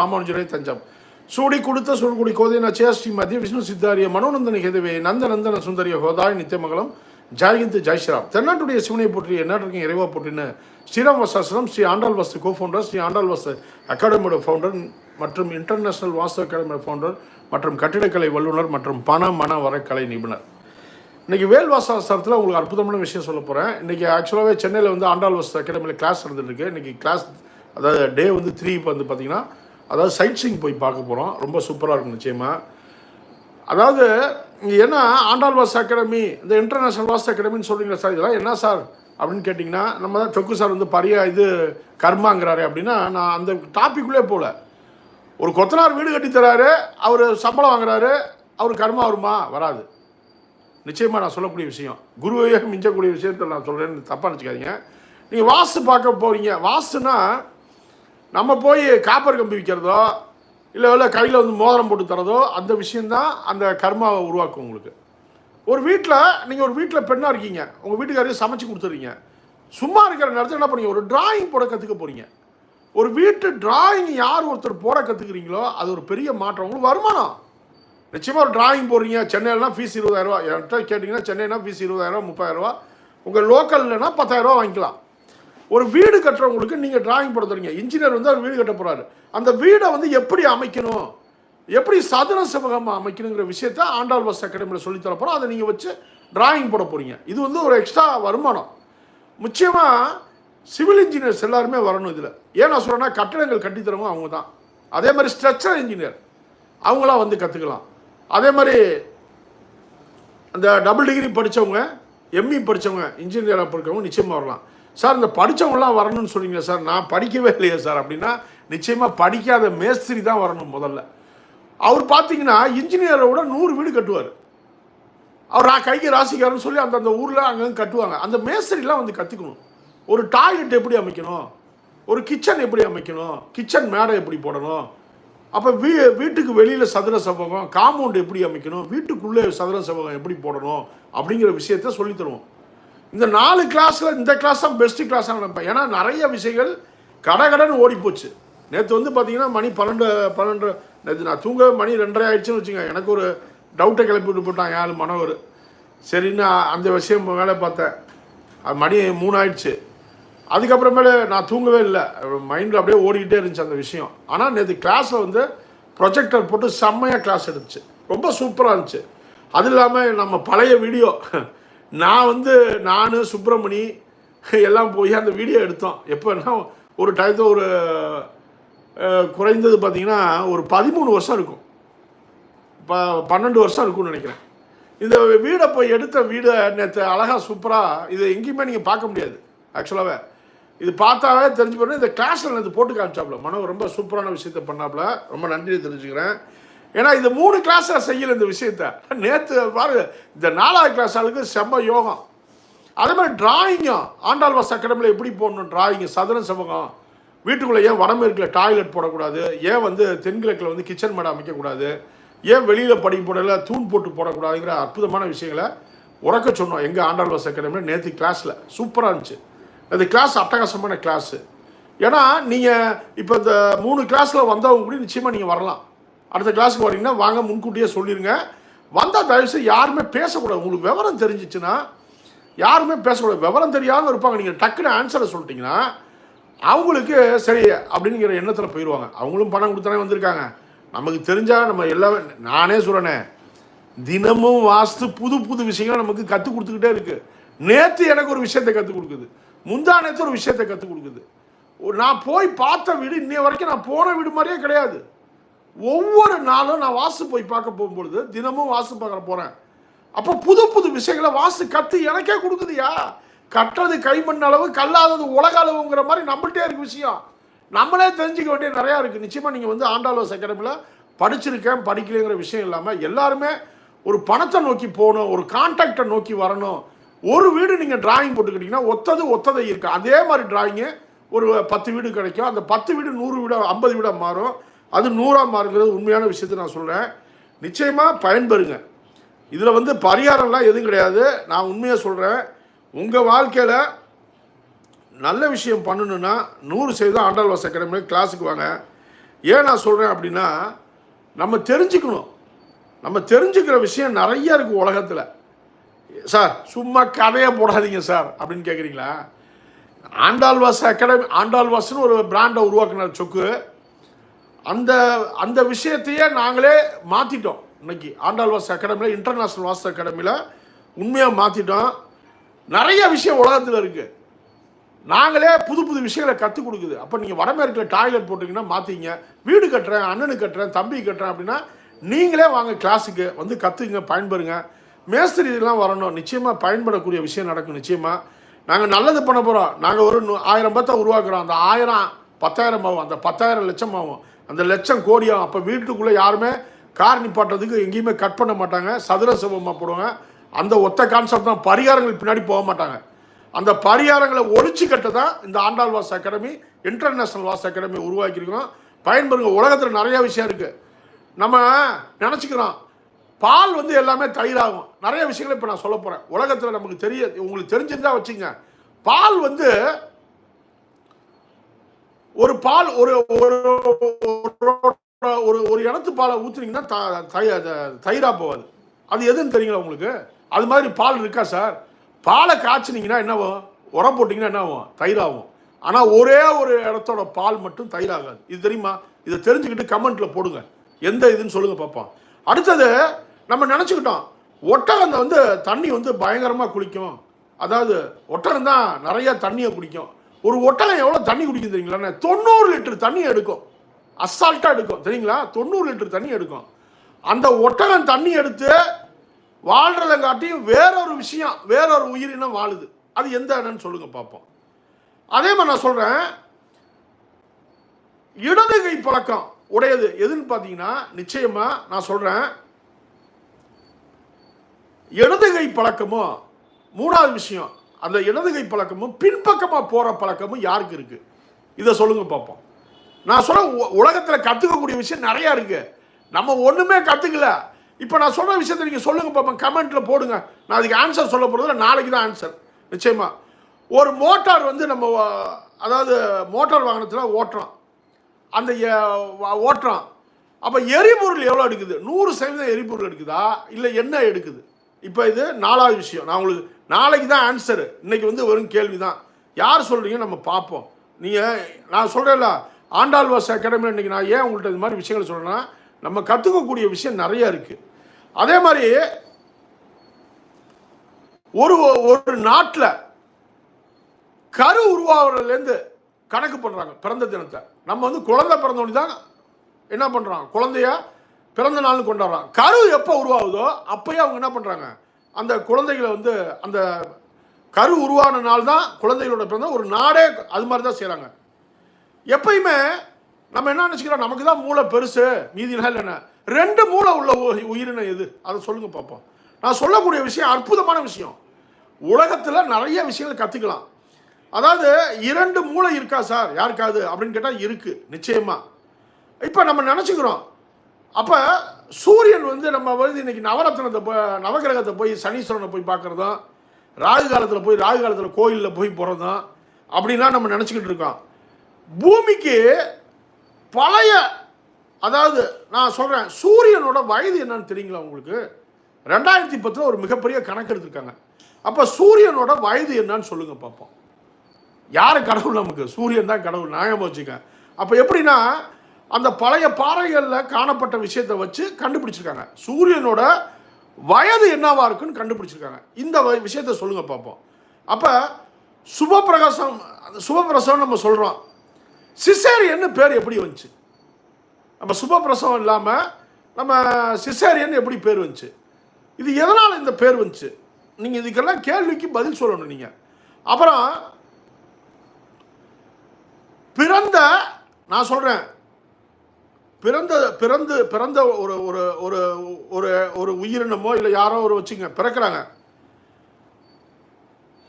ராமானுஜரே தஞ்சம். சூடி கொடுத்த சுருகுடி கோதை நச்சயா ஸ்ரீ விஷ்ணு சித்தாரிய மனோநந்தன ஹெதுவே நந்த நந்தன சுந்தரிய ஹோதாய் நித்தியமங்கலம். ஜாய்ஹிந்த் ஜெய் ஸ்ரீராம். தென்னாட்டுடைய சிவனை போற்றி எந்நாட்டிற்கும் இறைவா போற்றின்னு ஸ்ரீராம் வசாசனம் ஸ்ரீ ஆண்டாள் வாஸ்து கோ ஃபவுண்டர் ஸ்ரீ ஆண்டாள் வாஸ்து அகாடமியோட ஃபவுண்டர் மற்றும் இன்டர்நேஷனல் வாஸ்து அகாடமியோட ஃபவுண்டர் மற்றும் கட்டிடக்கலை வல்லுநர் மற்றும் பண மன வரக்கலை நிபுணர். இன்னைக்கு வேல் வாசாஸ்திரத்தில் உங்களுக்கு அற்புதமான விஷயம் சொல்ல போகிறேன் இன்றைக்கி ஆக்சுவலாகவே சென்னையில் வந்து ஆண்டாள் வாஸ்து அகாடமியில் கிளாஸ் நடந்துருக்கு இன்னைக்கு கிளாஸ் அதாவது டே வந்து த்ரீ இப்போ வந்து பார்த்தீங்கன்னா அதாவது சைட் சீங் போய் பார்க்க போகிறோம் ரொம்ப சூப்பராக இருக்கும் நிச்சயமாக அதாவது ஏன்னா என்ன ஆண்டாள் வாஸ் அகாடமி இந்த இன்டர்நேஷனல் வாஸ் அகாடமின்னு சொல்கிறீங்களா சார் இதெல்லாம் என்ன சார் அப்படின்னு கேட்டிங்கன்னா நம்ம தான் சொக்கு சார் வந்து பரிய இது கர்மாங்கிறாரு அப்படின்னா நான் அந்த டாப்பிக்குள்ளே போகல. ஒரு கொத்தனார் வீடு கட்டி தராரு அவர் சம்பளம் வாங்குறாரு அவர் கர்மா வருமா? வராது. நிச்சயமாக நான் சொல்லக்கூடிய விஷயம். குருவையே மிஞ்சக்கூடிய விஷயத்தை நான் சொல்கிறேன்னு தப்பாக நினச்சிக்காதீங்க. நீங்கள் வாஸ்து பார்க்க போகிறீங்க வாஸ்துனா நம்ம போய் காப்பர் கம்பி விற்கிறதோ இல்லை இல்லை கையில் வந்து மோதிரம் போட்டு தரதோ அந்த விஷயந்தான் அந்த கர்மாவை உருவாக்கும் உங்களுக்கு. ஒரு வீட்டில் நீங்கள் ஒரு வீட்டில் பெண்ணாக இருக்கீங்க. உங்கள் வீட்டுக்காரையும் சமைச்சு கொடுத்துறீங்க. சும்மா இருக்கிற நேரத்தில் என்ன பண்ணுங்க? ஒரு டிராயிங் போட கற்றுக்க போகிறீங்க ஒரு வீட்டு டிராயிங் யார் ஒருத்தர் போட கற்றுக்குறீங்களோ அது ஒரு பெரிய மாற்றம். உங்களுக்கு வருமானம். நிச்சயமாக ஒரு டிராயிங் போடுறீங்க. சென்னையிலனா ஃபீஸ் இருபதாயிரரூவா என்கிட்ட கேட்டிங்கன்னா சென்னைனா ஃபீஸ் இருபதாயிரரூவா முப்பதாயிரரூவா உங்கள் லோக்கல்லனா பத்தாயிரரூவா வாங்கிக்கலாம். ஒரு வீடு கட்டுறவங்களுக்கு நீங்கள் டிராயிங் போட தரீங்க இன்ஜினியர் வந்து அவர் வீடு கட்ட போகிறாரு அந்த வீடை வந்து எப்படி அமைக்கணும்? எப்படி சதுர சிவகமாக அமைக்கணுங்கிற விஷயத்த ஆண்டாள் பஸ் அகாடமியில் சொல்லித்தர போகிறோம் அதை நீங்கள் வச்சு டிராயிங் போட போகிறீங்க இது வந்து ஒரு எக்ஸ்ட்ரா வருமானம். முக்கியமாக சிவில் இன்ஜினியர்ஸ் எல்லாருமே வரணும் இதில். ஏன் நான் சொல்கிறேன்னா கட்டிடங்கள் கட்டித்தரவங்க அவங்க தான் அதே மாதிரி ஸ்ட்ரக்சர் இன்ஜினியர் அவங்களாம் வந்து கற்றுக்கலாம் அதே மாதிரி அந்த டபுள் டிகிரி படித்தவங்க எம்இ படித்தவங்க இன்ஜினியராக படிக்கிறவங்க நிச்சயமாக வரலாம். சார் இந்த படித்தவங்களாம் வரணும்னு சொன்னீங்க சார் நான் படிக்கவே இல்லையே சார். அப்படின்னா நிச்சயமாக படிக்காத மேஸ்திரி தான் வரணும் முதல்ல. அவர் பார்த்தீங்கன்னா இன்ஜினியரை விட நூறு வீடு கட்டுவார். அவர் நான் கைக்கு ராசிக்காரன்னு சொல்லி அந்தந்த ஊரில் அங்கங்கே கட்டுவாங்க. அந்த மேஸ்திரிலாம் வந்து கற்றுக்கணும் ஒரு டாய்லெட் எப்படி அமைக்கணும்? ஒரு கிச்சன் எப்படி அமைக்கணும்? கிச்சன் மேடை எப்படி போடணும்? அப்போ வீ வீட்டுக்கு வெளியில் சதுர செவ்வகம் காம்பவுண்ட் எப்படி அமைக்கணும்? வீட்டுக்குள்ளே சதுர செவ்வகம் எப்படி போடணும்? அப்படிங்கிற விஷயத்த சொல்லித்தருவோம் இந்த நாலு கிளாஸில் இந்த கிளாஸ் தான் பெஸ்ட்டு கிளாஸாக நினைப்பேன் ஏன்னா நிறைய விஷயங்கள் கடகடன்னு ஓடிப்போச்சு. நேற்று வந்து பார்த்தீங்கன்னா மணி பன்னெண்டு பன்னெண்டு நேற்று நான் தூங்க மணி ரெண்டரை ஆயிடுச்சுன்னு வச்சுங்க எனக்கு ஒரு டவுட்டை கிளப்பி விட்டு போட்டாங்க ஏழு மனவர் சரின்னு அந்த விஷயம் வேலை பார்த்தேன். அது மணி மூணு ஆயிடுச்சு அதுக்கப்புறமேலே நான் தூங்கவே இல்லை. மைண்டில் அப்படியே ஓடிக்கிட்டே இருந்துச்சு அந்த விஷயம். ஆனால் நேற்று கிளாஸில் வந்து ப்ரொஜெக்டர் போட்டு செம்மையாக கிளாஸ் எடுத்துச்சு. ரொம்ப சூப்பராக இருந்துச்சு. அது இல்லாமல் நம்ம பழைய வீடியோ நான் வந்து நான் சுப்பிரமணி எல்லாம் போய் அந்த வீடியோ எடுத்தோம். எப்போன்னா ஒரு டயத்தில் ஒரு குறைந்தது பார்த்தீங்கன்னா ஒரு பதிமூணு வருஷம் இருக்கும். ப பன்னெண்டு வருஷம் இருக்கும்னு நினைக்கிறேன். இந்த வீடை போய் எடுத்த வீடை நேற்று அழகாக சூப்பராக இது எங்கேயுமே நீங்கள் பார்க்க முடியாது. ஆக்சுவலாகவே இது பார்த்தாவே தெரிஞ்சு போனால் இந்த கிளாஸில் நேற்று போட்டு காமிச்சாப்புல மனோ ரொம்ப சூப்பரான விஷயத்த பண்ணாப்புல ரொம்ப நன்றியை தெரிஞ்சுக்கிறேன். ஏன்னா இந்த மூணு கிளாஸில் செய்யல இந்த விஷயத்த. நேற்று பாருங்க இந்த நாலாவது கிளாஸ் ஆளுக்கு செம்ம யோகம். அதே மாதிரி டிராயிங்கும் ஆண்டாள் வாஸ் அகாடமியில் எப்படி போடணும் டிராயிங்கு சதுரம் செவகம் வீட்டுக்குள்ளே ஏன் வடமேற்கில் டாய்லெட் போடக்கூடாது? ஏன் வந்து தென்கிழக்கில் வந்து கிச்சன் மேடை அமைக்கக்கூடாது? ஏன் வெளியில் படிக்க போடல தூண் போட்டு போடக்கூடாதுங்கிற அற்புதமான விஷயங்களை உறக்க சொன்னோம் எங்கள் ஆண்டாள் வாஸ் அகாடமியில் நேற்று கிளாஸில் சூப்பராக இருந்துச்சு. அது கிளாஸ் அட்டகாசமான கிளாஸு ஏன்னா நீங்கள் இப்போ இந்த மூணு கிளாஸில் வந்தவங்க கூட நிச்சயமாக நீங்கள் வரலாம். அடுத்த கிளாஸுக்கு வரீங்கன்னா வாங்க முன்கூட்டியே சொல்லிடுங்க வந்தால் தயவுசெய்து யாருமே பேசக்கூடாது. உங்களுக்கு விவரம் தெரிஞ்சிச்சுன்னா யாருமே பேசக்கூடாது. விவரம் தெரியாமல் இருப்பாங்க. நீங்கள் டக்குன்னு ஆன்சரை சொல்லிட்டீங்கன்னா அவங்களுக்கு சரி அப்படிங்கிற எண்ணத்தில் போயிடுவாங்க அவங்களும் பணம் கொடுத்தானே வந்திருக்காங்க. நமக்கு தெரிஞ்சால் நம்ம எல்லாமே நானே சொல்கிறேனே தினமும் வாஸ்து புது புது விஷயங்கள் நமக்கு கற்றுக் கொடுத்துக்கிட்டே இருக்குது நேற்று எனக்கு ஒரு விஷயத்தை கற்றுக் கொடுக்குது. முந்தா நேற்று ஒரு விஷயத்தை கற்றுக் கொடுக்குது. ஒரு- நான் போய் பார்த்த வீடு இன்னைய வரைக்கும் நான் போன வீடு மாதிரியே கிடையாது. ஒவ்வொரு நாளும் நான் வாசு போய் பார்க்க போகும்பொழுது தினமும் வாசு பார்க்க போகிறேன் அப்போ புது புது விஷயங்களை வாசு கற்று எனக்கே கொடுக்குதுயா? கட்டுறது கைமண் அளவு கல்லாதது உலக அளவுங்கிற மாதிரி நம்மள்ட்டே இருக்கு விஷயம். நம்மளே தெரிஞ்சுக்க வேண்டிய நிறையா இருக்குது நிச்சயமாக நீங்கள் வந்து ஆண்டாளோஸ் அகாடமியில் படிச்சிருக்கேன் படிக்கலைங்கிற விஷயம் இல்லாமல் எல்லாருமே ஒரு பணத்தை நோக்கி போகணும் ஒரு கான்டாக்டை நோக்கி வரணும். ஒரு வீடு நீங்கள் டிராயிங் போட்டுக்கிட்டிங்கன்னா ஒத்தது ஒத்ததை இருக்கு. அதே மாதிரி டிராயிங்கு ஒரு பத்து வீடு கிடைக்கும். அந்த பத்து வீடு நூறு வீடு ஐம்பது வீடாக மாறும். அது நூறாக மாறுங்கிறது உண்மையான விஷயத்தை நான் சொல்கிறேன் நிச்சயமாக பயன்பெறுங்க. இதில் வந்து பரிகாரம்லாம் எதுவும் கிடையாது. நான் உண்மையாக சொல்கிறேன் உங்கள் வாழ்க்கையில் நல்ல விஷயம் பண்ணணுன்னா நூறு சதவீதம் ஆண்டாள் வாஸ் அகாடமி கிளாஸுக்கு வாங்க. ஏன் நான் சொல்கிறேன் அப்படின்னா நம்ம தெரிஞ்சுக்கணும். நம்ம தெரிஞ்சுக்கிற விஷயம் நிறைய இருக்குது உலகத்தில். சார் சும்மா கதையை போடாதீங்க சார் அப்படின்னு கேட்குறீங்களா ஆண்டாள்வாஸ் அகாடமி ஆண்டாள்வாஸ்னு ஒரு பிராண்டை உருவாக்குனார் சொக்கு. அந்த அந்த விஷயத்தையே நாங்களே மாற்றிட்டோம் இன்னைக்கு ஆண்டாள் வாஸ் அகாடமியில் இன்டர்நேஷ்னல் வாஸ் அகாடமியில் உண்மையாக மாற்றிட்டோம் நிறைய விஷயம் உலகத்தில் இருக்குது நாங்களே புது புது விஷயங்களை கற்றுக் கொடுக்குது. அப்போ நீங்கள் வடமேற்கில் டாய்லெட் போட்டிங்கன்னா மாற்றிங்க வீடு கட்டுறேன் அண்ணனுக்கு கட்டுறேன் தம்பி கட்டுறேன் அப்படின்னா நீங்களே வாங்க கிளாஸுக்கு வந்து கற்றுங்க பயன்பெறுங்க மேஸ்திரி இதெல்லாம் வரணும். நிச்சயமாக பயன்படக்கூடிய விஷயம் நடக்கும் நிச்சயமாக நாங்கள் நல்லது பண்ண போகிறோம் நாங்கள் ஒரு நூ- ஆயிரம் பத்தை உருவாக்குறோம். அந்த ஆயிரம் பத்தாயிரம் ஆகும். அந்த பத்தாயிரம் லட்சம் ஆகும். அந்த லட்சம் கோடி அப்போ வீட்டுக்குள்ளே யாருமே கார் நிப்பாட்டுறதுக்கு எங்கேயுமே கட் பண்ண மாட்டாங்க. சதுர சிவமாக போடுவாங்க. அந்த ஒத்த கான்செப்ட் தான் பரிகாரங்கள் பின்னாடி போக மாட்டாங்க. அந்த பரிகாரங்களை ஒழிச்சு கட்ட தான் இந்த Andal vastu academy international vastu academy உருவாக்கியிருக்கிறோம். பயன்பெறுங்க உலகத்தில் நிறைய விஷயம் இருக்குது நம்ம நினச்சிக்கிறோம் பால் வந்து எல்லாமே தயிராகும். நிறைய விஷயங்களை இப்போ நான் சொல்ல போகிறேன் உலகத்தில் நமக்கு தெரிய உங்களுக்கு தெரிஞ்சிருந்தா வச்சுங்க. பால் வந்து ஒரு பால் ஒரு ஒரு ஒரு- ஒரு இனத்து பாலை ஊற்றுனீங்கன்னா த- தை- அது தயிராக போகாது. அது எதுன்னு தெரியுங்களா உங்களுக்கு? அது மாதிரி பால் இருக்கா சார்? பாலை காய்ச்சினீங்கன்னா என்னவும் உரம் போட்டிங்கன்னா என்ன ஆகும்? தயிராகும். ஆனால் ஒரே ஒரு இடத்தோட பால் மட்டும் தயிராகாது. இது தெரியுமா? இதை தெரிஞ்சுக்கிட்டு கமெண்ட்டில் போடுங்க. எந்த இதுன்னு சொல்லுங்க பார்ப்போம் அடுத்தது நம்ம நினச்சிக்கிட்டோம். ஒட்டகம் வந்து தண்ணி வந்து பயங்கரமாக குளிக்கும். அதாவது ஒட்டகம் தான் நிறையா தண்ணியை குடிக்கும். ஒரு ஒட்டலை எவ்வளோ தண்ணி குடிக்கும் தெரியுங்களா? தொண்ணூறு லிட்டர் தண்ணி எடுக்கும். அசால்ட்டாக எடுக்கும். சரிங்களா? தொண்ணூறு லிட்டர் தண்ணி எடுக்கும். அந்த ஒட்டகம் தண்ணி எடுத்து வாழ்றதை காட்டியும் வேறொரு விஷயம் வேறொரு உயிரினம் வாழுது. அது எந்த இடம்னு சொல்லுங்க பார்ப்போம். அதே மாதிரி நான் சொல்கிறேன் இடது கை பழக்கம் உடையது எதுன்னு பார்த்தீங்கன்னா நிச்சயமாக நான் சொல்கிறேன் இடது கை பழக்கமும் மூணாவது விஷயம் அந்த இடதுகை பழக்கமும் பின்பக்கமாக போகிற பழக்கமும் யாருக்கு இருக்குது இதை சொல்லுங்கள் பார்ப்போம் நான் சொல்ல உலகத்தில் கற்றுக்கக்கூடிய விஷயம் நிறையா இருக்குது நம்ம ஒன்றுமே கற்றுக்கல இப்போ நான் சொல்கிற விஷயத்தை நீங்கள் சொல்லுங்கள் பார்ப்போம் கமெண்ட்டில் போடுங்க. நான் அதுக்கு ஆன்சர் சொல்ல போகிறதுல நாளைக்கு தான் ஆன்சர் நிச்சயமாக ஒரு மோட்டார் வந்து நம்ம அதாவது மோட்டார் வாகனத்தில் ஓட்டுறோம். அந்த ஓட்டுறோம். அப்போ எரிபொருள் எவ்வளோ எடுக்குது? நூறு சதவீதம் எரிபொருள் எடுக்குதா? இல்லை என்ன எடுக்குது? இப்போ இது நாலாவது விஷயம். நான் உங்களுக்கு நாளைக்கு தான் ஆன்சரு இன்னைக்கு வந்து வரும் கேள்வி தான் யார் சொல்கிறீங்க நம்ம பார்ப்போம். நீங்கள் நான் சொல்கிறேன்ல ஆண்டாள்வாஸ் அகாடமியில் இன்றைக்கி நான் ஏன் உங்கள்கிட்ட இது மாதிரி விஷயங்கள் சொல்கிறேன்னா நம்ம கற்றுக்கக்கூடிய விஷயம் நிறையா இருக்குது அதே மாதிரி ஒரு ஒரு நாட்டில் கரு உருவாகிறதுலேருந்து கணக்கு பண்ணுறாங்க பிறந்த தினத்தை. நம்ம வந்து குழந்தை பிறந்தோடனே தான் என்ன பண்ணுறாங்க குழந்தைய பிறந்த நாள்னு கொண்டாடுறாங்க கரு எப்போ உருவாகுதோ அப்போயே அவங்க என்ன பண்ணுறாங்க அந்த குழந்தைகளை வந்து அந்த கரு உருவான நாள் தான் குழந்தைகளோட பிறந்த ஒரு நாடே அது மாதிரி தான் செய்கிறாங்க எப்பயுமே நம்ம என்ன நினச்சிக்கிறோம்? நமக்கு தான் மூளை பெருசு மீதினா இல்லைன்னா ரெண்டு மூளை உள்ள உயிரினம் எது? அதை சொல்லுங்கள் பார்ப்போம். நான் சொல்லக்கூடிய விஷயம் அற்புதமான விஷயம். உலகத்தில் நிறைய விஷயங்கள் கற்றுக்கலாம் அதாவது இரண்டு மூளை இருக்கா சார்? யாருக்காவது? அப்படின்னு கேட்டால் இருக்குது நிச்சயமாக இப்போ நம்ம நினச்சிக்கிறோம் அப்போ சூரியன் வந்து நம்ம வந்து இன்னைக்கு நவரத்னத்தை போய் நவகிரகத்தை போய் சனீஸ்வரனை போய் பார்க்குறதும் ராகு காலத்தில் போய் ராகு காலத்தில் கோயிலில் போய் போகிறதும் அப்படின்லாம் நம்ம நினச்சிக்கிட்டு இருக்கோம். பூமிக்கு பழைய அதாவது நான் சொல்கிறேன் சூரியனோட வயது என்னன்னு தெரியுங்களா உங்களுக்கு? ரெண்டாயிரத்தி பத்தில் ஒரு மிகப்பெரிய கணக்கு எடுத்திருக்காங்க. அப்போ சூரியனோட வயது என்னன்னு சொல்லுங்கள் பார்ப்போம். யார் கடவுள் நமக்கு? சூரியன் தான் கடவுள். நியாயமாக வச்சுக்க அப்போ எப்படின்னா அந்த பழைய பாறைகளில் காணப்பட்ட விஷயத்தை வச்சு கண்டுபிடிச்சிருக்காங்க. சூரியனோட வயது என்னவா இருக்குன்னு கண்டுபிடிச்சிருக்காங்க. இந்த விஷயத்த விஷயத்தை சொல்லுங்க பார்ப்போம் அப்போ சுபப்பிரகாசம் அந்த சுபப்பிரசவம் நம்ம சொல்கிறோம் சிசேரியன்னு பேர் எப்படி வந்துச்சு? நம்ம சுபப்பிரசவம் இல்லாமல் நம்ம சிசேரியன் எப்படி பேர் வந்துச்சு? இது எதனால் இந்த பேர் வந்துச்சு? நீங்கள் இதுக்கெல்லாம் கேள்விக்கு பதில் சொல்லணும் நீங்கள் அப்புறம் பிறந்த நான் சொல்கிறேன் பிறந்த பிறந்து பிறந்த ஒரு ஒரு ஒரு ஒரு ஒரு உயிரினமோ இல்லை யாரோ ஒரு வச்சுங்க பிறக்கிறாங்க.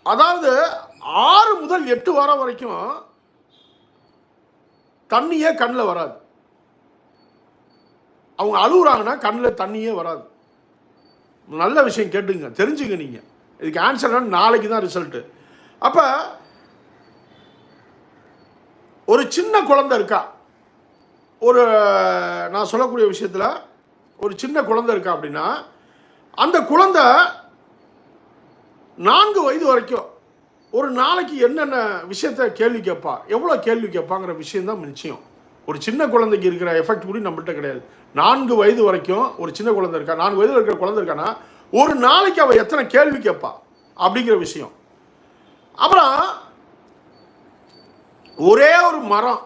அதாவது ஆறு முதல் எட்டு வாரம் வரைக்கும் தண்ணியே கண்ணில் வராது. அவங்க அழுகுறாங்கன்னா கண்ணில் தண்ணியே வராது. நல்ல விஷயம் கேட்டுங்க தெரிஞ்சுங்க நீங்கள் இதுக்கு ஆன்சர் நாளைக்கு தான் ரிசல்ட்டு அப்போ ஒரு சின்ன குழந்தை இருக்கா? ஒரு நான் சொல்லக்கூடிய விஷயத்தில் ஒரு சின்ன குழந்தை இருக்கா அப்படின்னா அந்த குழந்தை நான்கு வயது வரைக்கும் ஒரு நாளைக்கு என்னென்ன விஷயத்த கேள்வி கேட்பா எவ்வளோ கேள்வி கேட்பாங்கிற விஷயம்தான் நிச்சயம். ஒரு சின்ன குழந்தைக்கு இருக்கிற எஃபெக்ட் கூட நம்மள்கிட்ட கிடையாது. நான்கு வயது வரைக்கும் ஒரு சின்ன குழந்தை இருக்கா நான்கு வயதில் இருக்கிற குழந்தை இருக்கான்னா ஒரு நாளைக்கு அவள் எத்தனை கேள்வி கேட்பா அப்படிங்கிற விஷயம். அப்புறம் ஒரே ஒரு மரம்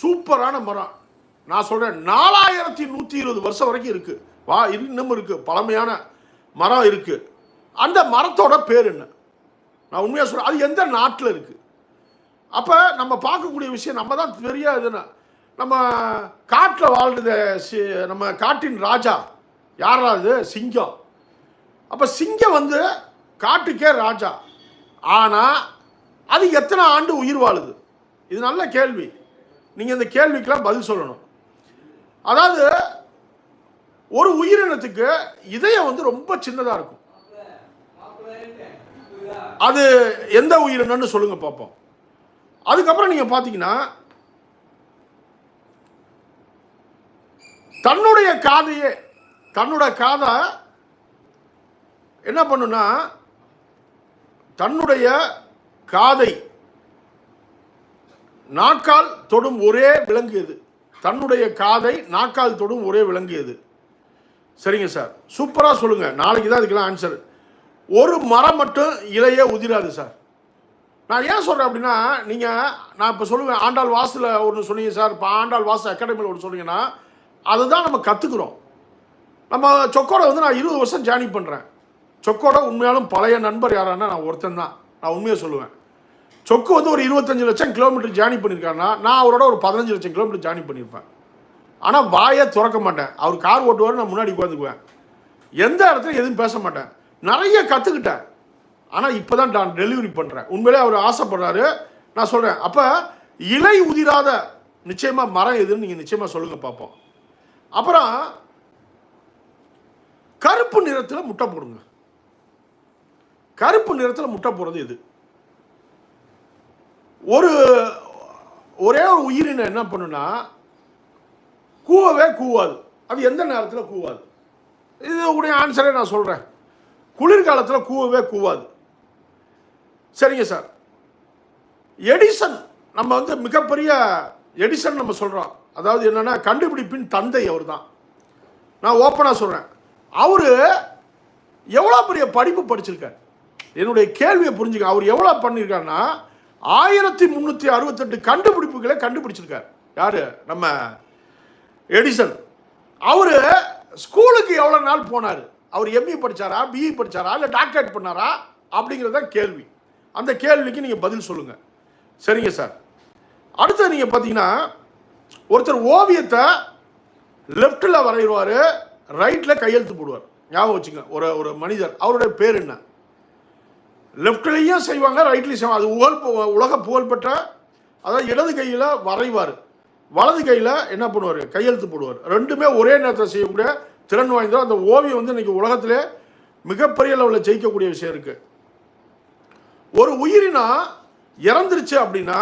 சூப்பரான மரம் நான் சொல்கிறேன் நாலாயிரத்தி நூற்றி இருபது வருஷம் வரைக்கும் இருக்குது வா இன்னும் இருக்குது பழமையான மரம் இருக்குது அந்த மரத்தோட பேர் என்ன? நான் உண்மையாக சொல்கிறேன் அது எந்த நாட்டில் இருக்குது அப்போ நம்ம பார்க்கக்கூடிய விஷயம் நம்ம தான் பெரிய இதுனா நம்ம காட்டில் வாழ்றது சி- நம்ம காட்டின் ராஜா யாரா அது சிங்கம். அப்போ சிங்கம் வந்து காட்டுக்கே ராஜா. ஆனால் அது எத்தனை ஆண்டு உயிர் வாழுது? இது நல்ல கேள்வி. நீங்கள் இந்த கேள்விக்கெல்லாம் பதில் சொல்லணும். அதாவது ஒரு உயிரினத்துக்கு இதயம் வந்து ரொம்ப சின்னதாக இருக்கும். அது எந்த உயிரினம்னு சொல்லுங்க பார்ப்போம் அதுக்கப்புறம் நீங்கள் பார்த்தீங்கன்னா தன்னுடைய காதையே தன்னோட காதை என்ன பண்ணுனா தன்னுடைய காதை நாட்கால் தொடும் ஒரே விலங்கு இது. தன்னுடைய காதை நாக்கால் தொடும் ஒரே விலங்கு இது சரிங்க சார். சூப்பராக சொல்லுங்கள் நாளைக்கு தான் இதுக்கெல்லாம் ஆன்சர் ஒரு மரம் மட்டும் இலையே உதிராது சார். நான் ஏன் சொல்கிறேன் அப்படின்னா நீங்கள் நான் இப்போ சொல்லுவேன் ஆண்டாள் வாசில் ஒன்று சொன்னீங்க சார். இப்போ ஆண்டாள் வாசு அகாடமியில் ஒன்று சொன்னீங்கன்னா அதுதான் நம்ம கற்றுக்குறோம் நம்ம சொக்கோட வந்து நான் இருபது வருஷம் ஜாயின் பண்ணுறேன் சொக்கோட உண்மையாலும் பழைய நண்பர் யாரானா நான் ஒருத்தன் தான். நான் உண்மையை சொல்லுவேன். சொக்கு வந்து ஒரு இருபத்தஞ்சு லட்சம் கிலோமீட்டர் ஜாயின் பண்ணியிருக்காருன்னா நான் அவரோட ஒரு பதினஞ்சு லட்சம் கிலோமீட்டர் ஜாயின் பண்ணியிருப்பேன் ஆனால் வாயை திறக்க மாட்டேன். அவர் கார் ஓட்டுவார் நான் முன்னாடி உட்காந்துக்குவேன் எந்த இடத்துல எதுவும் பேச மாட்டேன். நிறைய கற்றுக்கிட்டேன் ஆனால் இப்போ தான் நான் டெலிவரி பண்ணுறேன் உண்மையிலே அவர் ஆசைப்படுறாரு. நான் சொல்கிறேன் அப்போ இலை உதிராத நிச்சயமாக மரம் எதுன்னு நீங்கள் நிச்சயமாக சொல்லுங்கள் பார்ப்போம் அப்புறம் கருப்பு நிறத்தில் முட்டை போடுங்க. கருப்பு நிறத்தில் முட்டை போடுறது எது? ஒரு ஒரே ஒரு உயிரினம் என்ன பண்ணுனா கூவவே கூவாது. அது எந்த நேரத்தில் கூவாது? இது உடைய ஆன்சரே நான் சொல்கிறேன் குளிர்காலத்தில் கூவவே கூவாது. சரிங்க சார். எடிசன் நம்ம வந்து மிகப்பெரிய எடிசன் நம்ம சொல்கிறோம் அதாவது என்னென்னா கண்டுபிடிப்பின் தந்தை அவர் தான் நான் ஓப்பனாக சொல்கிறேன் அவர் எவ்வளோ பெரிய படிப்பு படிச்சிருக்கார். என்னுடைய கேள்வியை புரிஞ்சுக்க அவர் எவ்வளோ பண்ணியிருக்காருன்னா ஆயிரத்தி முந்நூற்றி அறுபத்தெட்டு கண்டுபிடிப்புகளை கண்டுபிடிச்சிருக்கார். யார்? நம்ம எடிசன். அவர் ஸ்கூலுக்கு எவ்வளோ நாள் போனார்? அவர் எம்இ படிச்சாரா பிஇ படிச்சாரா இல்லை டாக்டரேட் பண்ணாரா? அப்படிங்கிறது தான் கேள்வி. அந்த கேள்விக்கு நீங்கள் பதில் சொல்லுங்கள் சரிங்க சார். அடுத்து நீங்கள் பார்த்தீங்கன்னா ஒருத்தர் ஓவியத்தை லெஃப்ட்டில் வரைவார் ரைட்டில் கையெழுத்து போடுவார். ஞாபகம் வச்சுங்க ஒரு ஒரு மனிதர் அவருடைய பேர் என்ன? லெஃப்ட்லேயும் செய்வாங்க ரைட்லேயும் செய்வாங்க. அது உகழ் உலக புகழ்பெற்ற அதாவது இடது கையில் வரைவார். வலது கையில் என்ன பண்ணுவார்? கையெழுத்து போடுவார். ரெண்டுமே ஒரே நேரத்தில் செய்யக்கூடிய திறன் வாய்ந்தவர் அந்த ஓவியம் வந்து இன்னைக்கு உலகத்திலே மிகப்பெரிய லெவலில் ஜெயிக்கக்கூடிய விஷயம் இருக்குது ஒரு உயிரினா இறந்துருச்சு அப்படின்னா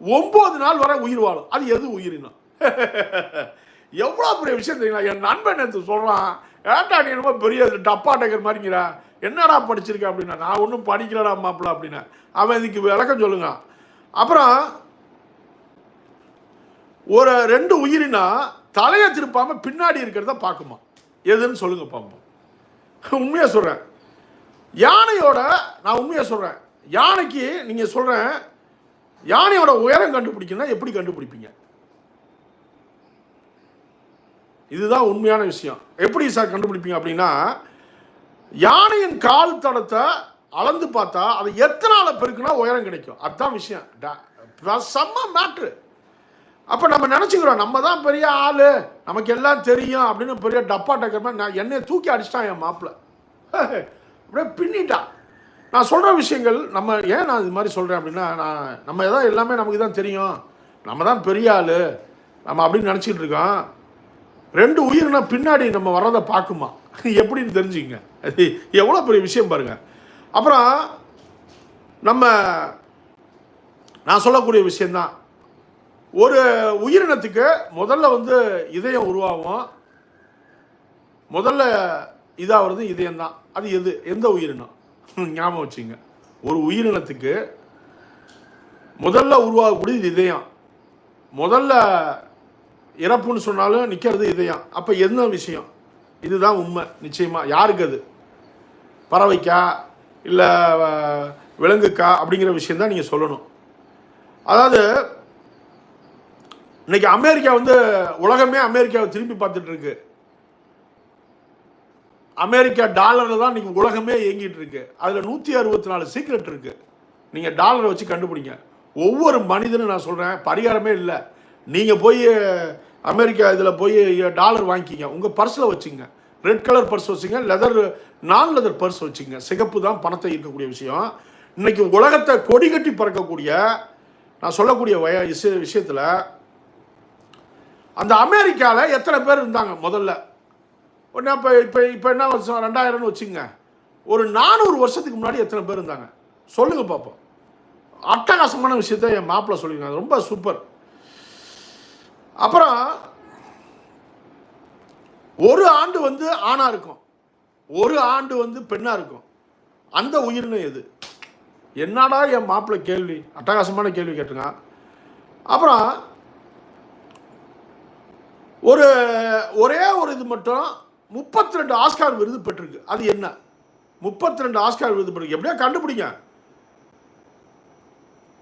ஒம்பது நாள் வரை உயிர் வாழும். அது எது உயிரினா? எவ்வளோ பெரிய விஷயம் தெரியுங்களா என் நண்பன் எடுத்து சொல்கிறான் ஏட்டா நீ என்னமோ பெரிய டப்பா டேக்கர் மாதிரிங்கிற என்னடா படிச்சிருக்க அப்படின்னா நான் ஒன்றும் படிக்கலடா மாப்பிள்ள அப்படின்னா அவன் இதுக்கு விளக்கம் சொல்லுங்க. அப்புறம் ஒரு ரெண்டு உயிரினா தலையை திருப்பாம பின்னாடி இருக்கிறத பார்க்குமா? எதுன்னு சொல்லுங்க பார்ப்போம் உண்மையாக சொல்கிறேன் யானையோட நான் உண்மையாக சொல்கிறேன் யானைக்கு நீங்கள் சொல்கிறேன் யானையோட உயரம் கண்டுபிடிக்கணும்னா எப்படி கண்டுபிடிப்பீங்க? இதுதான் உண்மையான விஷயம். எப்படி சார் கண்டுபிடிப்பீங்க அப்படின்னா யானையின் கால் தடத்தை அளந்து பார்த்தா அது எத்தனால பெருக்குனா உயரம் கிடைக்கும்? அதுதான் விஷயம். ட- செம்ம மேட்ரு அப்போ நம்ம நினச்சிக்கிறோம் நம்ம தான் பெரிய ஆள் நமக்கு எல்லாம் தெரியும் அப்படின்னு பெரிய டப்பா டக்கர் மாதிரி நான் என்னை தூக்கி அடிச்சிட்டான் என் மாப்பிள்ள அப்படியே பின்னிட்டான் நான் சொல்கிற விஷயங்கள் நம்ம ஏன் நான் இது மாதிரி சொல்கிறேன் அப்படின்னா நான் நம்ம எதாவது எல்லாமே நமக்கு தான் தெரியும். நம்ம தான் பெரிய ஆள். நம்ம அப்படின்னு நினச்சிக்கிட்டு இருக்கோம். ரெண்டு உயிரினா பின்னாடி நம்ம வர்றதை பார்க்குமா? எப்படின்னு தெரிஞ்சுங்க. அது எவ்வளோ பெரிய விஷயம் பாருங்க. அப்புறம் நம்ம நான் சொல்லக்கூடிய விஷயந்தான். ஒரு உயிரினத்துக்கு முதல்ல வந்து இதயம் உருவாகும். முதல்ல இதாகிறது இதயம் தான் அது எது? எந்த உயிரினம்? ஞாபகம் வச்சுங்க. ஒரு உயிரினத்துக்கு முதல்ல உருவாகக்கூடியது இதயம். முதல்ல இறப்புன்னு சொன்னாலும் நிற்கிறது இதயம். அப்போ என்ன விஷயம்? இதுதான் உண்மை நிச்சயமாக யாருக்கு அது? பறவைக்கா? இல்லை விலங்குக்கா? அப்படிங்கிற விஷயந்தான் நீங்கள் சொல்லணும். அதாவது இன்னைக்கு அமெரிக்கா வந்து உலகமே அமெரிக்காவை திரும்பி பார்த்துட்டு இருக்கு அமெரிக்கா டாலரில் தான் இன்னைக்கு உலகமே இயங்கிட்டு இருக்கு அதில் நூற்றி அறுபத்தி நாலு சீக்ரெட் இருக்குது நீங்கள் டாலரை வச்சு கண்டுபிடிங்க. ஒவ்வொரு மனிதனும் நான் சொல்கிறேன் பரிகாரமே இல்லை. நீங்கள் போய் அமெரிக்கா இதில் போய் டாலர் வாங்கிக்கிங்க. உங்கள் பர்ஸில் வச்சுங்க. ரெட் கலர் பர்ஸ் வச்சுங்க லெதர் நான் லெதர் பர்ஸ் வச்சுங்க. சிகப்பு தான் பணத்தை ஈர்க்கக்கூடிய விஷயம். இன்னைக்கு உலகத்தை கொடி கட்டி பறக்கக்கூடிய நான் சொல்லக்கூடிய வய விஷய விஷயத்தில் அந்த அமெரிக்காவில் எத்தனை பேர் இருந்தாங்க முதல்ல? ஒன்று இப்போ இப்போ இப்போ என்ன வருஷம்? ரெண்டாயிரம்னு வச்சுங்க. ஒரு நானூறு வருஷத்துக்கு முன்னாடி எத்தனை பேர் இருந்தாங்க? சொல்லுங்கள் பார்ப்போம் அட்டகாசமான விஷயத்த என் மாப்பிள்ளை சொல்லியிருக்காங்க. ரொம்ப சூப்பர் அப்புறம் ஒரு ஆண்டு வந்து ஆணாக இருக்கும். ஒரு ஆண்டு வந்து பெண்ணாக இருக்கும். அந்த உயிரினம் எது? என்னடா என் மாப்பிள்ளை கேள்வி? அட்டகாசமான கேள்வி கேட்டுங்க அப்புறம் ஒரு ஒரே ஒரு இது மட்டும் முப்பத்தி ரெண்டு ஆஸ்கார் விருது பெற்றிருக்கு. அது என்ன? முப்பத்தி ரெண்டு ஆஸ்கார் விருது பெற்றிருக்கு. எப்படியா கண்டுபிடிங்க?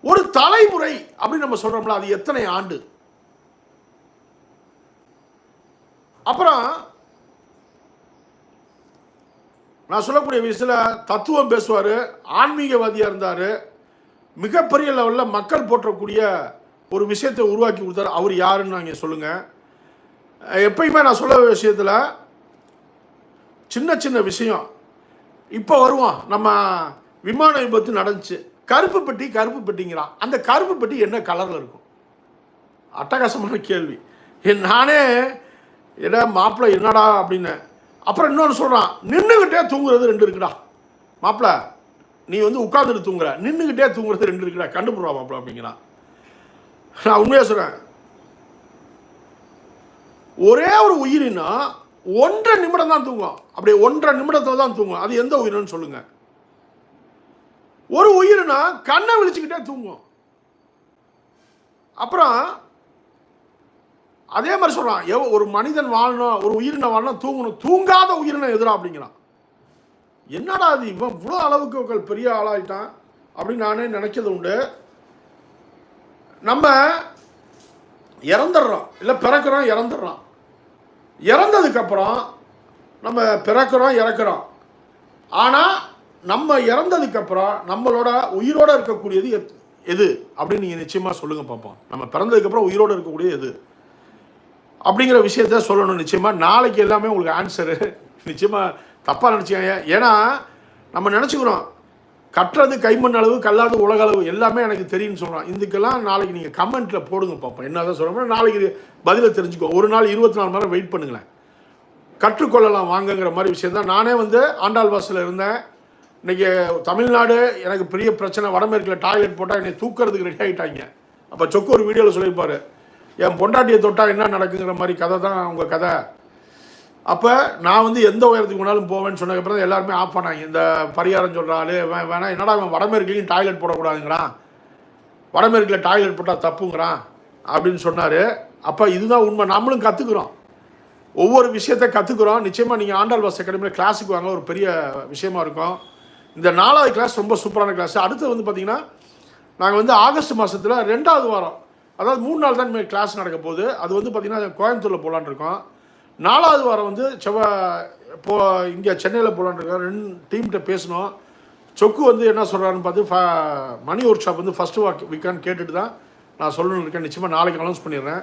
ஒரு தலைமுறை அப்படின்னு நம்ம சொல்கிறோம்ல அது எத்தனை ஆண்டு? அப்புறம் நான் சொல்லக்கூடிய விஷயத்தில் தத்துவம் பேசுவார் ஆன்மீகவாதியாக இருந்தார் மிகப்பெரிய லெவலில் மக்கள் போற்றக்கூடிய ஒரு விஷயத்தை உருவாக்கி கொடுத்தாரு. அவர் யாருன்னு நாங்கள் சொல்லுங்கள் எப்பயுமே நான் சொல்ல விஷயத்தில் சின்ன சின்ன விஷயம். இப்போ வருவோம். நம்ம விமான விபத்து நடந்துச்சு. கருப்பு பெட்டி கருப்பு பெட்டிங்கிறான் அந்த கருப்பு பெட்டி என்ன கலரில் இருக்கும்? அட்டகாசமான கேள்வி. என் நானே என்ன மாப்பிள்ளை என்னடா அப்படின்னு. அப்புறம் இன்னொன்று சொல்கிறான் நின்றுக்கிட்டே தூங்குறது ரெண்டு இருக்குடா. மாப்பிள்ளை நீ வந்து உட்காந்துட்டு தூங்குற. நின்றுக்கிட்டே தூங்குறது ரெண்டு இருக்குடா. கண்டுபிடுவா மாப்பிள்ள அப்படிங்கிறான். நான் உண்மையாக சொல்கிறேன் ஒரே ஒரு உயிரினா ஒன்றரை நிமிடம் தான் தூங்கும். அப்படி ஒன்றரை நிமிடத்தில் தான் தூங்கும். அது எந்த உயிரினு சொல்லுங்கள் ஒரு உயிரினா கண்ணை விழிச்சுக்கிட்டே தூங்கும். அப்புறம் அதே மாதிரி சொல்கிறான் எவ ஒரு மனிதன் வாழணும் ஒரு உயிரினை வாழணும் தூங்கணும் தூங்காத உயிரினம் எதிரா அப்படிங்கிறான். என்னடா அது இவன் இவ்வளோ அளவுக்கு பெரிய ஆளாயிட்டான் அப்படின்னு நானே நினைக்கிறது உண்டு. நம்ம இறந்துடுறோம் இல்லை பிறக்கிறோம் இறந்துடுறோம். இறந்ததுக்கப்புறம் நம்ம பிறக்கிறோம் இறக்குறோம். ஆனால் நம்ம இறந்ததுக்கப்புறம் நம்மளோட உயிரோடு இருக்கக்கூடியது எது அப்படின்னு நீங்கள் நிச்சயமாக சொல்லுங்கள் பார்ப்போம் நம்ம பிறந்ததுக்கப்புறம் உயிரோடு இருக்கக்கூடியது எது? அப்படிங்கிற விஷயத்த சொல்லணும் நிச்சயமாக நாளைக்கு எல்லாமே உங்களுக்கு ஆன்சரு நிச்சயமாக தப்பாக நினச்சிக்காங்க ஏன்னா நம்ம நினச்சிக்கிறோம். கட்டுறது கைமண் அளவு கல்லாது உலக அளவு எல்லாமே எனக்கு தெரியும்னு சொல்கிறோம் இதுக்கெல்லாம் நாளைக்கு நீங்கள் கமெண்ட்டில் போடுங்க பார்ப்போம் என்ன தான் சொல்கிறோம் நாளைக்கு பதிலை தெரிஞ்சுக்கோ. ஒரு நாள் இருபத்தி நாலு மணி நேரம் வெயிட் பண்ணுங்களேன். கற்றுக்கொள்ளலாம் வாங்கங்கிற மாதிரி விஷயம் தான். நானே வந்து ஆண்டாள் வாசலில் இருந்தேன். இன்றைக்கி தமிழ்நாடு எனக்கு பெரிய பிரச்சனை. வடமேற்கில் டாய்லெட் போட்டால் என்னை தூக்கிறதுக்கு ரெடி ஆகிட்டாங்க அப்போ சொக்கு ஒரு வீடியோவில் சொல்லியிருப்பாரு. என் பொண்டாட்டியை தொட்டால் என்ன நடக்குங்கிற மாதிரி கதை தான் உங்கள் கதை. அப்போ நான் வந்து எந்த உயரத்துக்கு வேணாலும் போவேன்னு சொன்னதுக்கப்புறம் எல்லாருமே ஆஃப் பண்ணாங்க இந்த பரிகாரம் சொல்கிறாள் வேணா வேணாம் என்னடா அவன் வடமேற்குலையும் டாய்லெட் போடக்கூடாதுங்கிறான். வடமேற்கில் டாய்லெட் போட்டால் தப்புங்கிறான் அப்படின்னு சொன்னார். அப்போ இதுதான் உண்மை. நம்மளும் கற்றுக்குறோம் ஒவ்வொரு விஷயத்த கற்றுக்குறோம் நிச்சயமாக நீங்கள் ஆண்டாள் வாஸ் அகாடமியில் கிளாஸுக்கு வாங்க ஒரு பெரிய விஷயமா இருக்கும். இந்த நாலாவது கிளாஸ் ரொம்ப சூப்பரான கிளாஸ் அடுத்து வந்து பார்த்திங்கன்னா நாங்கள் வந்து ஆகஸ்ட் மாதத்தில் ரெண்டாவது வாரம் அதாவது மூணு நாள் தான் இனிமேல் கிளாஸ் நடக்க போகுது அது வந்து பார்த்திங்கன்னா கோயம்புத்தூரில் போகலான்னு இருக்கோம் நாலாவது வாரம் வந்து செவ்வாய் இப்போ இங்கே சென்னையில் போகலான்னு இருக்கோம் ரெண்டு டீம்கிட்ட பேசணும். சொக்கு வந்து என்ன சொல்கிறாருன்னு பார்த்து ஃப- மணி ஒர்க் ஷாப் வந்து ஃபஸ்ட்டு வாக் வீக்கான்னு கேட்டுட்டு தான் நான் சொல்லணும்னு இருக்கேன். நிச்சயமாக நாளைக்கு அனௌன்ஸ் பண்ணிடுறேன்.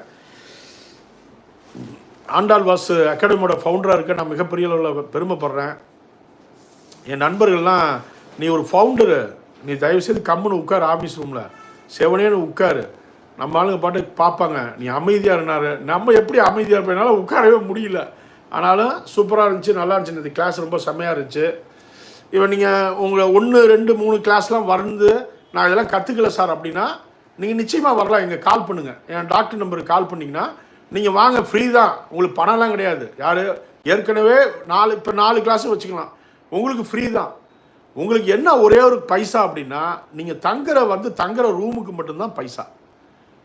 ஆண்டாள் வாஸ் அகாடமியோட ஃபவுண்டராக இருக்க நான் மிகப்பெரிய அளவில் பெருமைப்படுறேன். என் நண்பர்கள்லாம் நீ ஒரு ஃபவுண்டரு நீ தயவுசெய்து கம்முன்னு உட்காரு ஆஃபீஸ் ரூமில் செவனேன்னு உட்காரு. நம்ம ஆளுங்க பாட்டு பார்ப்பாங்க. நீ அமைதியாக இருந்தாரு. நம்ம எப்படி அமைதியாக இருப்பேனால உட்காரவே முடியல. ஆனாலும் சூப்பராக இருந்துச்சு நல்லா இருந்துச்சு. இந்த கிளாஸ் ரொம்ப செம்மையாக இருந்துச்சு. இப்போ நீங்கள் உங்களை ஒன்று ரெண்டு மூணு கிளாஸ்லாம் வந்து நான் இதெல்லாம் கற்றுக்கல சார் அப்படின்னா நீங்கள் நிச்சயமாக வரலாம். எங்கள் கால் பண்ணுங்கள் என் டாக்டர் நம்பருக்கு கால் பண்ணிங்கன்னா நீங்கள் வாங்க ஃப்ரீ தான். உங்களுக்கு பணம்லாம் கிடையாது. யார்? ஏற்கனவே நாலு இப்போ நாலு கிளாஸும் வச்சுக்கலாம். உங்களுக்கு ஃப்ரீ தான். உங்களுக்கு என்ன ஒரே ஒரு பைசா அப்படின்னா நீங்கள் தங்குற வந்து தங்குற ரூமுக்கு மட்டும்தான் பைசா.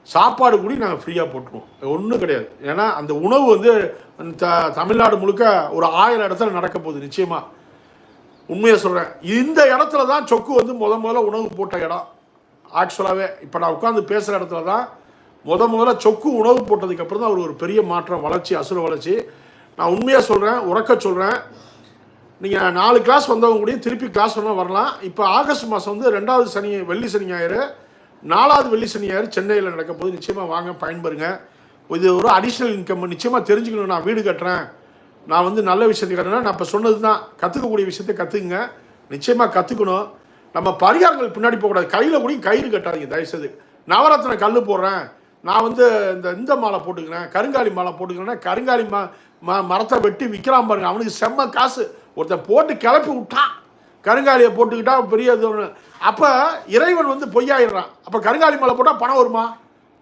சாப்பாடு கூட நாங்கள் ஃப்ரீயாக போட்டுருவோம். ஒன்றும் கிடையாது. ஏன்னா அந்த உணவு வந்து த தமிழ்நாடு முழுக்க ஒரு ஆயிரம் இடத்துல நடக்க போகுது நிச்சயமாக உண்மையை சொல்கிறேன் இந்த இடத்துல தான் சொக்கு வந்து முத முதல்ல உணவு போட்ட இடம். ஆக்சுவலாகவே இப்போ நான் உட்காந்து பேசுகிற இடத்துல தான் முத முதல்ல சொக்கு உணவு போட்டதுக்கு அப்புறம் தான் அவர் ஒரு பெரிய மாற்றம் வளர்ச்சி அசுர வளர்ச்சி. நான் உண்மையாக சொல்கிறேன் உறக்க சொல்கிறேன் நீங்கள் நாலு கிளாஸ் வந்தவங்க கூடயும் திருப்பி கிளாஸ் வேணால் வரலாம். இப்போ ஆகஸ்ட் மாதம் வந்து ரெண்டாவது சனி வெள்ளி சனி ஞாயிறு. நாலாவது வெள்ளி சனியார் சென்னையில் நடக்கும் போது நிச்சயமாக வாங்க பயன்பெறுங்க. இது ஒரு அடிஷ்னல் இன்கம் நிச்சயமாக தெரிஞ்சுக்கணும். நான் வீடு கட்டுறேன். நான் வந்து நல்ல விஷயத்தை கட்டுறேன் நான் இப்போ சொன்னது தான் கற்றுக்கக்கூடிய விஷயத்தை கற்றுக்குங்க நிச்சயமாக கற்றுக்கணும் நம்ம பரிகாரங்கள் பின்னாடி போகக்கூடாது. கையில் கூட கயிறு கட்டாதீங்க. தயவுசெய்து. நவரத்ன கல் போடுறேன். நான் வந்து இந்த இந்த மாலை போட்டுக்கிறேன். கருங்காலி மாலை போட்டுக்கிறேன்னா கருங்காலி மா ம மரத்தை வெட்டி விற்கிறான் பாருங்க. அவனுக்கு செம்ம காசு. ஒருத்தன் போட்டு கிளப்பி விட்டான். கருங்காலியை போட்டுக்கிட்டா பெரிய இது. ஒன்று அப்போ இறைவன் வந்து பொய்யாயிடுறான். அப்போ கருங்காலி மலை போட்டால் பணம் வருமா?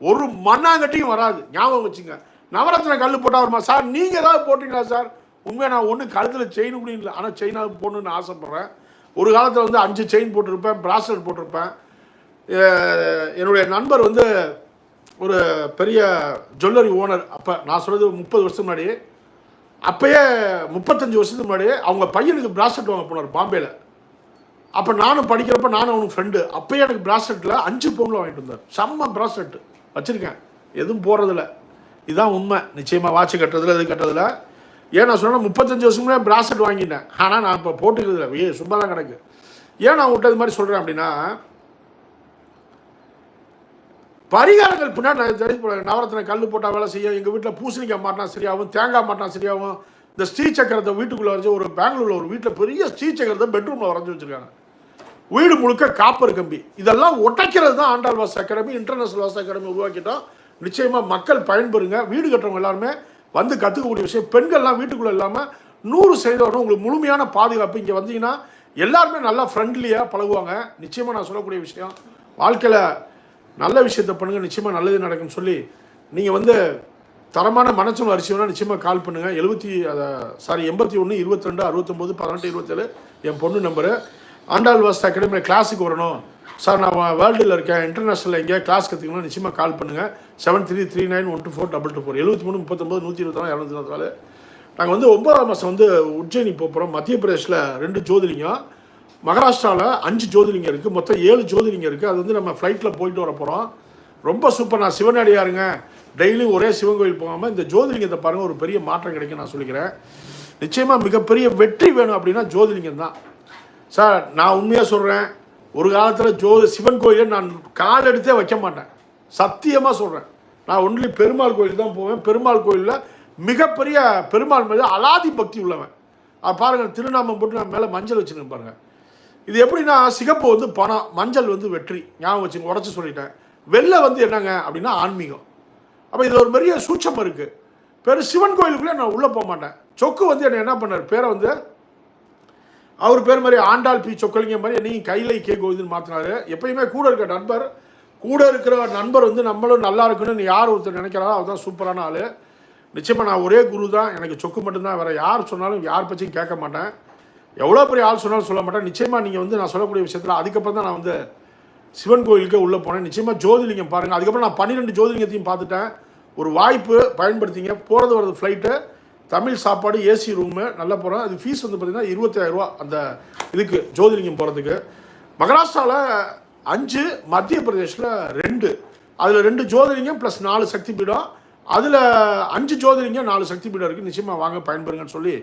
ஒரு மண்ணாங்கட்டியும் வராது. ஞாபகம் வச்சுங்க. நவரத்ன கல் போட்டால் வருமா? சார் நீங்கள் ஏதாவது போட்டிங்களா சார்? உண்மையாக நான் ஒன்றும் கழுத்தில் செயின் கூட இல்லை. ஆனால் செயினாக போடணுன்னு ஆசைப்பட்றேன். ஒரு காலத்தில் வந்து அஞ்சு செயின் போட்டிருப்பேன் பிராஸ்லெட் போட்டிருப்பேன். என்னுடைய நண்பர் வந்து ஒரு பெரிய ஜுவல்லரி ஓனர் அப்போ நான் சொல்கிறது முப்பது வருஷம் முன்னாடி அப்பயே முப்பத்தஞ்சு வருஷத்துக்கு முன்னாடி அவங்க பையனுக்கு பிராஸ்லெட் வாங்க போனார் பாம்பேயில் அப்போ நானும் படிக்கிறப்ப நானும் அவனுக்கு ஃப்ரெண்டு அப்பயே எனக்கு ப்ராஸ்லெட்டில் அஞ்சு பவுனில் வாங்கிட்டு வந்தார். செம்ம ப்ராஸ்லெட் வச்சுருக்கேன். எதுவும் போடுறதில்ல இதுதான் உண்மை. நிச்சயமாக வாட்ச் கட்டுறதுல இது கட்டுறதில்ல. ஏன் நான் சொன்னால் முப்பத்தஞ்சு வருஷமே ப்ராஸ்லெட் பிராஸ்லெட் வாங்கிட்டேன். ஆனால் நான் இப்போ போட்டுக்கிறதுல ஏ சும்மா தான் கிடக்கு. ஏன் நான் விட்டு இது மாதிரி சொல்கிறேன் அப்படின்னா பரிகாரங்கள் பின்னாடி நான் தெரிஞ்சு போடுறேன் கல் போட்டால் வேலை செய்யும். எங்கள் வீட்டில் பூசணிக்காய் மாட்டினா சரியாகும் தேங்காய் மாட்டினா சரியாகும். இந்த ஸ்ரீ சக்கரத்தை வீட்டுக்குள்ளே வரைஞ்சி ஒரு பெங்களூரில் ஒரு வீட்டில் பெரிய ஸ்ரீ சக்கரத்தை பெட்ரூமில் வரைஞ்சி வச்சுருக்காங்க. வீடு முழுக்க காப்பர் கம்பி. இதெல்லாம் உடைக்கிறது தான் Andal vastu academy international vastu academy உருவாக்கிட்டோம். நிச்சயமாக மக்கள் பயன்பெறுங்க. வீடு கட்டுறவங்க எல்லாருமே வந்து கற்றுக்கக்கூடிய விஷயம். பெண்கள்லாம் வீட்டுக்குள்ளே இல்லாமல் நூறு சதவீதம் உங்களுக்கு முழுமையான பாதுகாப்பு. இங்கே வந்தீங்கன்னா எல்லாருமே நல்லா ஃப்ரெண்ட்லியாக பழகுவாங்க. நிச்சயமாக நான் சொல்லக்கூடிய விஷயம். வாழ்க்கையில் நல்ல விஷயத்தை பண்ணுங்கள் நிச்சயமாக நல்லது நடக்கும்னு சொல்லி நீங்கள் வந்து தரமான மனச்சம் அரிசினா நிச்சயமாக கால் பண்ணுங்கள் எழுபத்தி சாரி எண்பத்தி ஒன்று இருபத்தி ரெண்டு அறுபத்தொம்போது பதினெட்டு இருபத்தேழு என் பொண்ணு நம்பரு ஆண்டாள் வாஸ்து அகாடமியில் கிளாஸுக்கு வரணும். சார் நான் வேர்ல்டில் இருக்கேன் இன்டர்நேஷனல் எங்கேயா கிளாஸ் கற்றுக்கணும் நிச்சயமாக கால் பண்ணுங்கள் seven three three nine one two four double two four எழுபத்தி மூணு முப்பத்தொம்பது நூற்றி இருபத்தி இரநூத்தி நாலு. நாங்கள் வந்து ஒன்பதாம் மாதம் வந்து உஜ்ஜயினி போக போகிறோம் மத்திய பிரதேஷில் ரெண்டு ஜோதிலிங்கம் மகாராஷ்டிராவில் அஞ்சு ஜோதிலிங்கம் இருக்குது மொத்தம் ஏழு ஜோதிலிங்கம் இருக்குது அது வந்து நம்ம ஃப்ளைட்டில் போயிட்டு வர போகிறோம் ரொம்ப சூப்பர் நான் சிவனடியாருங்க டெய்லியும் ஒரே சிவன் கோயில் போகாமல் இந்த ஜோதிலிங்கத்தை பாருங்கள் ஒரு பெரிய மாற்றம் கிடைக்கும் நான் சொல்லிக்கிறேன். நிச்சயமாக மிகப்பெரிய வெற்றி வேணும் அப்படின்னா ஜோதிலிங்கம் தான். சார் நான் உண்மையாக சொல்கிறேன் ஒரு காலத்தில் ஜோ சிவன் கோயிலை நான் கால் எடுத்தே வைக்க மாட்டேன். சத்தியமாக சொல்கிறேன் நான் ஒன்லி பெருமாள் கோயில் தான் போவேன். பெருமாள் கோயிலில் மிகப்பெரிய பெருமாள் மீது அலாதி பக்தி உள்ளவன். அது பாருங்கள் திருநாமம் போட்டு நான் மேலே மஞ்சள் வச்சுருக்கேன் பாருங்கள் இது எப்படின்னா சிகப்பு வந்து பணம் மஞ்சள் வந்து வெற்றி. ஞாபகம் வச்சுங்க உடச்சி சொல்லிட்டேன். வெள்ளை வந்து என்னங்க அப்படின்னா ஆன்மீகம். அப்போ இது ஒரு பெரிய சூட்சம் இருக்குது பெரு சிவன் கோயிலுக்குள்ளே நான் உள்ளே போக மாட்டேன். சொக்கு வந்து என்னை என்ன பண்ணார்? பேரை வந்து அவர் பேர் மாதிரி ஆண்டாள் பி சொக்கலிங்க மாதிரி நீ கையில கே கோவிந்தன் மாற்றினாரு எப்பயுமே கூட இருக்க நண்பர். கூட இருக்கிற நண்பர் வந்து நம்மளும் நல்லா இருக்கணும்னு யார் ஒருத்தர் நினைக்கிறாரோ அவர் தான் சூப்பரான ஆள். நிச்சயமாக நான் ஒரே குரு தான். எனக்கு சொக்கு மட்டும்தான். வேறு யார் சொன்னாலும் யார் பற்றியும் கேட்க மாட்டேன். எவ்வளோ பெரிய ஆள் சொன்னாலும் சொல்ல மாட்டேன். நிச்சயமாக நீங்கள் வந்து நான் சொல்லக்கூடிய விஷயத்தில் அதுக்கப்புறம் தான் நான் வந்து சிவன் கோயிலுக்கே உள்ளே போனேன். நிச்சயமாக ஜோதிலிங்கம் பாருங்கள் அதுக்கப்புறம் நான் பன்னிரெண்டு ஜோதிலிங்கத்தையும் பார்த்துட்டேன். ஒரு வாய்ப்பு பயன்படுத்திங்க. போகிறது வரது ஃப்ளைட்டு தமிழ் சாப்பாடு ஏசி ரூமு நல்லா போகிறோம் அது ஃபீஸ் வந்து பார்த்திங்கன்னா இருபத்தாயிரரூவா அந்த இதுக்கு ஜோதிலிங்கம் போகிறதுக்கு மகாராஷ்டிராவில் அஞ்சு மத்திய பிரதேஷில் ரெண்டு. அதில் ரெண்டு ஜோதிலிங்கம் ப்ளஸ் நாலு சக்தி பீடம் அதில் அஞ்சு ஜோதிலிங்கம் நாலு சக்தி பீடம் இருக்குது நிச்சயமாக வாங்க பயன்பெறுங்கன்னு சொல்லி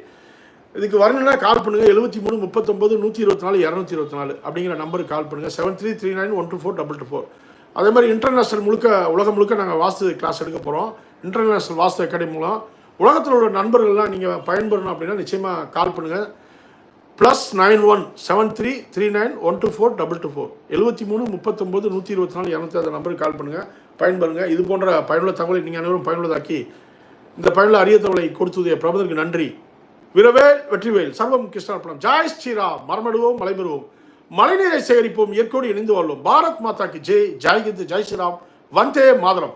இதுக்கு வரணும்னா கால் பண்ணுங்கள் எழுபத்தி மூணு முப்பத்தொம்பது நூற்றி இருபத்தி நாலு இரநூத்தி இருபத்தி நாலு அப்படிங்கிற நம்பருக்கு கால் பண்ணுங்கள் seven three three nine one two four double two four அதே மாதிரி இன்டர்நேஷனல் முழுக்க உலகம் முழுக்க நாங்கள் வாஸ்து கிளாஸ் எடுக்க போகிறோம் இன்டர்நேஷனல் வாஸ்து அகாடமி மூலம். உலகத்தில் உள்ள நண்பர்கள்லாம் நீங்கள் பயன்பெறணும் அப்படின்னா நிச்சயமாக கால் பண்ணுங்கள் plus nine one seven three three nine one two four double two four எழுபத்தி மூணு முப்பத்தொம்போது நூற்றி இருபத்தி நாலு இரநூத்தி அந்த நம்பருக்கு கால் பண்ணுங்கள் பயன்பெறுங்க. இது போன்ற பயனுள்ள தகவலை நீங்கள் அனைவரும் பயனுள்ளதாக்கி இந்த பயனுள்ள அரிய தகவலை கொடுத்தது பிரபதற்கு நன்றி. விரவேல் வெற்றிவேல் சர்வம் கிருஷ்ணார்பணம். ஜாய் ஸ்ரீராம். மரமடுவோம் மலைபெறுவோம் மழைநீரை சேகரிப்போம் இயற்கையோடு இணைந்து வாழ்வோம். பாரத் மாதாக்கு ஜெய் ஜெய். ஜெய்ஹிந்த் ஜெய் ஸ்ரீராம். வந்தே மாதரம்.